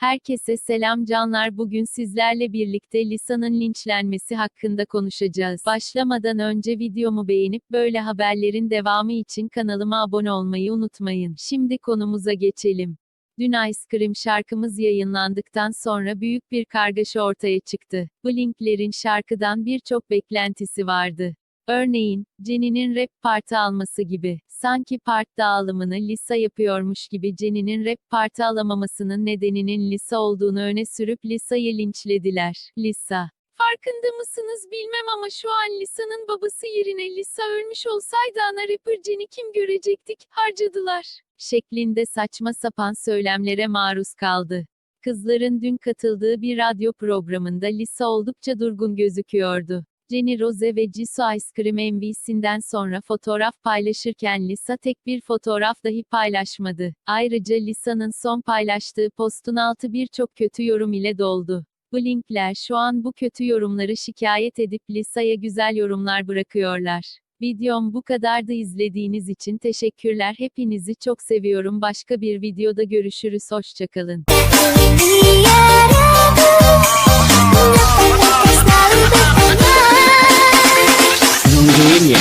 Herkese selam canlar bugün sizlerle birlikte Lisa'nın linçlenmesi hakkında konuşacağız. Başlamadan önce videomu beğenip böyle haberlerin devamı için kanalıma abone olmayı unutmayın. Şimdi konumuza geçelim. Dün Ice Cream şarkımız yayınlandıktan sonra büyük bir kargaşa ortaya çıktı. Blink'lerin şarkıdan birçok beklentisi vardı. Örneğin, Jennie'nin rap parti alması gibi. Sanki part dağılımını Lisa yapıyormuş gibi Jennie'nin rap parti alamamasının nedeninin Lisa olduğunu öne sürüp Lisa'yı linçlediler. Lisa. Farkında mısınız bilmem ama şu an Lisa'nın babası yerine Lisa ölmüş olsaydı ana rapper Jennie kim görecektik, harcadılar. Şeklinde saçma sapan söylemlere maruz kaldı. Kızların dün katıldığı bir radyo programında Lisa oldukça durgun gözüküyordu. Jenny Rose ve Jisoo Ice Cream MV'sinden sonra fotoğraf paylaşırken Lisa tek bir fotoğraf dahi paylaşmadı. Ayrıca Lisa'nın son paylaştığı postun altı birçok kötü yorum ile doldu. Blink'ler şu an bu kötü yorumları şikayet edip Lisa'ya güzel yorumlar bırakıyorlar. Videom bu kadardı izlediğiniz için teşekkürler. Hepinizi çok seviyorum. Başka bir videoda görüşürüz. Hoşçakalın. 听音乐。